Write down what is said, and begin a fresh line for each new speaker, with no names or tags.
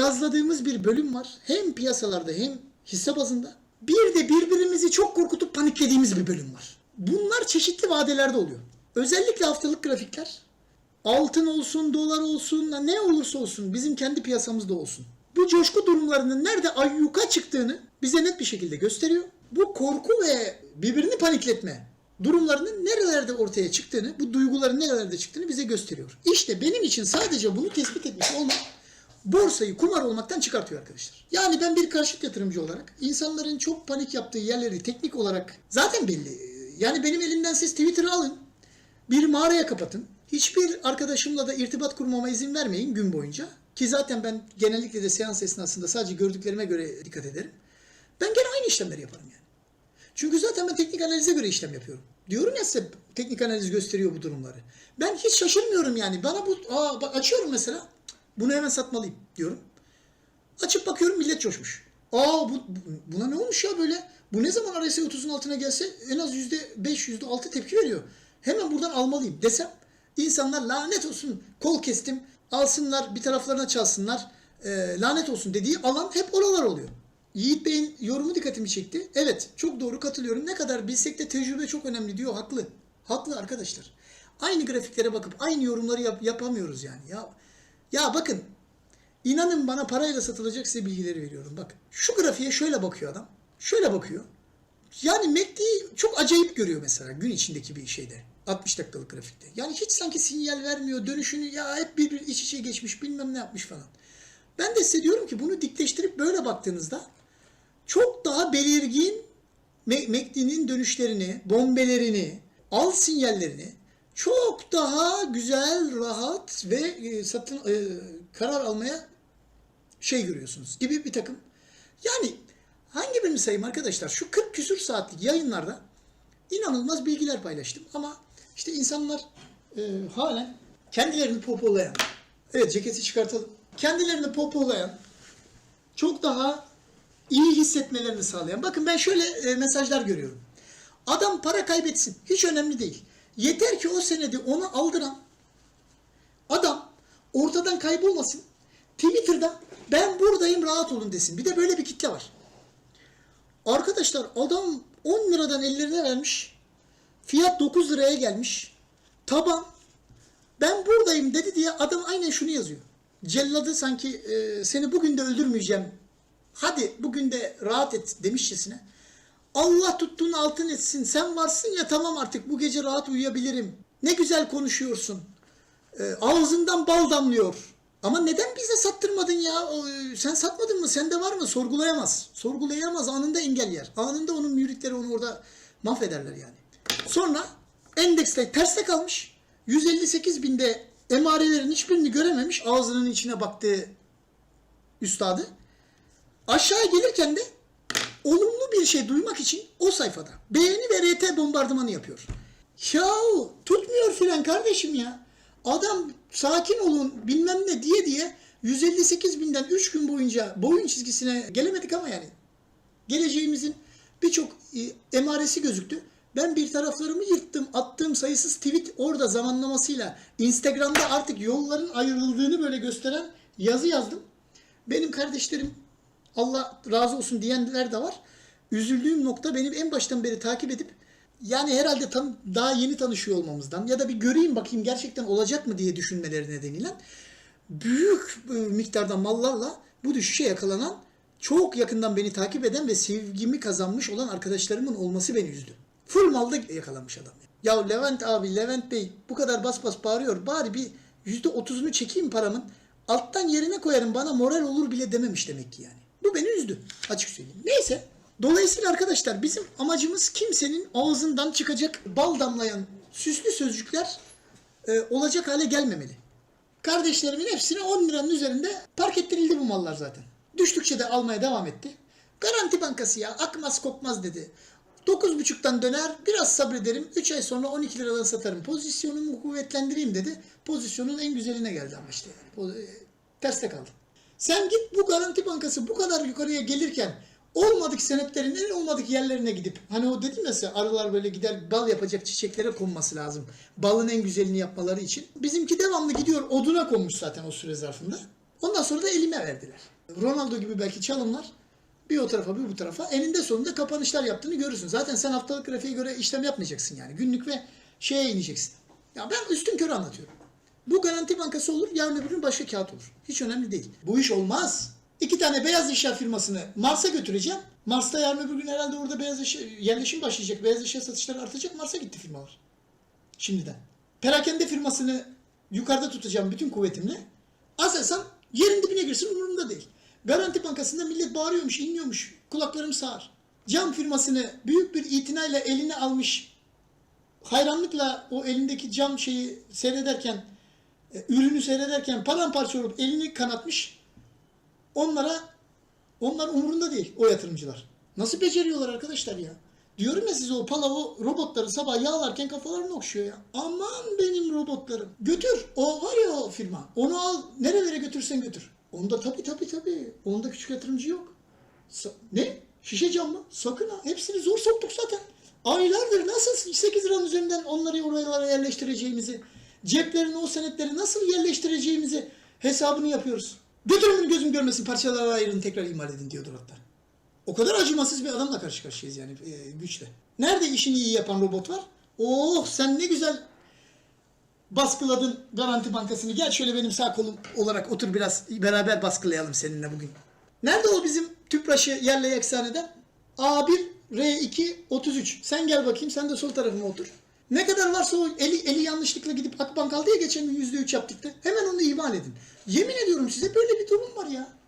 gazladığımız bir bölüm var. Hem piyasalarda hem hisse bazında. Bir de birbirimizi çok korkutup paniklediğimiz bir bölüm var. Bunlar çeşitli vadelerde oluyor. Özellikle haftalık grafikler altın olsun, dolar olsun, ne olursa olsun bizim kendi piyasamızda olsun. Bu coşku durumlarının nerede ayyuka çıktığını bize net bir şekilde gösteriyor. Bu korku ve birbirini panikletme durumlarının nerelerde ortaya çıktığını, bu duyguların nerelerde çıktığını bize gösteriyor. İşte benim için sadece bunu tespit etmiş olmak borsayı kumar olmaktan çıkartıyor arkadaşlar. Yani ben bir karşıt yatırımcı olarak insanların çok panik yaptığı yerleri teknik olarak zaten belli. Yani benim elimden siz Twitter'ı alın. Bir mağaraya kapatın. Hiçbir arkadaşımla da irtibat kurmama izin vermeyin gün boyunca. Ki zaten ben genellikle de seans esnasında sadece gördüklerime göre dikkat ederim. Ben gene aynı işlemleri yaparım yani. Çünkü zaten ben teknik analize göre işlem yapıyorum. Diyorum ya size teknik analiz gösteriyor bu durumları. Ben hiç şaşırmıyorum yani. Bana bu aa, bak açıyorum mesela. Bunu hemen satmalıyım diyorum. Açıp bakıyorum millet coşmuş. Aa bu, bu- buna ne olmuş ya böyle? Bu ne zaman RSI 30'un altına gelse en az %5, %6 tepki veriyor. Hemen buradan almalıyım desem insanlar lanet olsun kol kestim alsınlar bir taraflarına çalsınlar e, lanet olsun dediği alan hep oralar oluyor. Yiğit Bey'in yorumu dikkatimi çekti. Evet çok doğru katılıyorum. Ne kadar bilsek de tecrübe çok önemli diyor. Haklı. Haklı arkadaşlar. Aynı grafiklere bakıp aynı yorumları yap- yapamıyoruz yani. Ya ya bakın İnanın bana parayla satılacak size bilgileri veriyorum. Bak şu grafiğe şöyle bakıyor adam. Şöyle bakıyor. Yani MACD'yi çok acayip görüyor mesela gün içindeki bir şeyde. 60 dakikalık grafikte. Yani hiç sanki sinyal vermiyor. Dönüşünü ya hep bir, bir iç içe geçmiş bilmem ne yapmış falan. Ben de size diyorum ki bunu dikleştirip böyle baktığınızda çok daha belirgin MACD'nin dönüşlerini, bombelerini, al sinyallerini çok daha güzel, rahat ve e, satın e, karar almaya şey görüyorsunuz gibi bir takım. Yani hangi birini sayayım arkadaşlar? Şu 40 küsür saatlik yayınlarda inanılmaz bilgiler paylaştım ama işte insanlar e, halen kendilerini popolayan, evet ceketi çıkartalım, kendilerini popolayan, çok daha iyi hissetmelerini sağlayan. Bakın ben şöyle e, mesajlar görüyorum. Adam para kaybetsin. Hiç önemli değil. Yeter ki o senedi ona aldıran adam ortadan kaybolmasın. Twitter'da ben buradayım rahat olun desin. Bir de böyle bir kitle var. Arkadaşlar adam 10 liradan ellerine vermiş. Fiyat 9 liraya gelmiş. Taban ben buradayım dedi diye adam aynen şunu yazıyor. Celladı sanki e, seni bugün de öldürmeyeceğim. Hadi bugün de rahat et demişçesine. Allah tuttuğun altın etsin. Sen varsın ya tamam artık bu gece rahat uyuyabilirim. Ne güzel konuşuyorsun. E, ağzından bal damlıyor. Ama neden bize sattırmadın ya? O, e, sen satmadın mı? Sende var mı? Sorgulayamaz. Sorgulayamaz. Anında engel yer. Anında onun müritleri onu orada mahvederler yani. Sonra endekste terste kalmış. 158 binde emarelerin hiçbirini görememiş. Ağzının içine baktığı üstadı. Aşağı gelirken de olumlu bir şey duymak için o sayfada beğeni ve RT bombardımanı yapıyor. Yahu tutmuyor filan kardeşim ya. Adam sakin olun bilmem ne diye diye 158 binden 3 gün boyunca boyun çizgisine gelemedik ama yani geleceğimizin birçok e, emaresi gözüktü. Ben bir taraflarımı yırttım. Attığım sayısız tweet orada zamanlamasıyla Instagram'da artık yolların ayrıldığını böyle gösteren yazı yazdım. Benim kardeşlerim Allah razı olsun diyenler de var. Üzüldüğüm nokta benim en baştan beri takip edip yani herhalde tam daha yeni tanışıyor olmamızdan ya da bir göreyim bakayım gerçekten olacak mı diye düşünmeleri nedeniyle büyük miktarda mallarla bu düşüşe yakalanan çok yakından beni takip eden ve sevgimi kazanmış olan arkadaşlarımın olması beni üzdü. Full malda yakalanmış adam. Ya Levent abi, Levent Bey bu kadar bas bas bağırıyor. Bari bir %30'unu çekeyim paramın. Alttan yerine koyarım bana moral olur bile dememiş demek ki yani. Bu beni üzdü açık söyleyeyim. Neyse. Dolayısıyla arkadaşlar bizim amacımız kimsenin ağzından çıkacak bal damlayan süslü sözcükler e, olacak hale gelmemeli. Kardeşlerimin hepsine 10 liranın üzerinde park ettirildi bu mallar zaten. Düştükçe de almaya devam etti. Garanti bankası ya akmaz kokmaz dedi. 9.5'tan döner biraz sabrederim 3 ay sonra 12 liradan satarım. Pozisyonumu kuvvetlendireyim dedi. Pozisyonun en güzeline geldi ama işte. Yani. E, Terste kaldı. Sen git bu garanti bankası bu kadar yukarıya gelirken olmadık senetlerin en olmadık yerlerine gidip hani o dedim ya size arılar böyle gider bal yapacak çiçeklere konması lazım. Balın en güzelini yapmaları için. Bizimki devamlı gidiyor oduna konmuş zaten o süre zarfında. Ondan sonra da elime verdiler. Ronaldo gibi belki çalımlar bir o tarafa bir bu tarafa eninde sonunda kapanışlar yaptığını görürsün. Zaten sen haftalık grafiğe göre işlem yapmayacaksın yani. Günlük ve şeye ineceksin. Ya ben üstün körü anlatıyorum. Bu garanti bankası olur, yarın öbür gün başka kağıt olur. Hiç önemli değil. Bu iş olmaz. İki tane beyaz eşya firmasını Mars'a götüreceğim. Mars'ta yarın öbür gün herhalde orada beyaz eşya, yerleşim başlayacak. Beyaz eşya satışları artacak. Mars'a gitti firmalar. Şimdiden. Perakende firmasını yukarıda tutacağım bütün kuvvetimle. Aselsan yerin dibine girsin umurumda değil. Garanti Bankası'nda millet bağırıyormuş, inliyormuş. Kulaklarım sağır. Cam firmasını büyük bir itinayla eline almış. Hayranlıkla o elindeki cam şeyi seyrederken, ürünü seyrederken paramparça olup elini kanatmış. Onlara, onlar umurunda değil o yatırımcılar. Nasıl beceriyorlar arkadaşlar ya? Diyorum ya size o pala o robotları sabah yağlarken kafalarını okşuyor ya. Aman benim robotlarım. Götür. O var ya o firma. Onu al. Nerelere götürsen götür. Onda tabii tabii tabii. Onda küçük yatırımcı yok. Sa- ne? Şişe cam mı? Sakın ha. Hepsini zor soktuk zaten. Aylardır nasıl 8 liranın üzerinden onları oralara yerleştireceğimizi, ceplerine o senetleri nasıl yerleştireceğimizi hesabını yapıyoruz. Götürün gözüm görmesin parçalara ayırın tekrar imal edin diyordur hatta. O kadar acımasız bir adamla karşı karşıyayız yani e, güçle. Nerede işini iyi yapan robot var? Oh sen ne güzel baskıladın Garanti Bankası'nı. Gel şöyle benim sağ kolum olarak otur biraz beraber baskılayalım seninle bugün. Nerede o bizim tüpraşı yerle yeksan eden? A1, R2, 33. Sen gel bakayım sen de sol tarafıma otur. Ne kadar varsa o eli, eli yanlışlıkla gidip Akbank aldı ya geçen gün %3 yaptık da. Hemen onu ihmal edin. Yemin ediyorum size böyle bir durum var ya.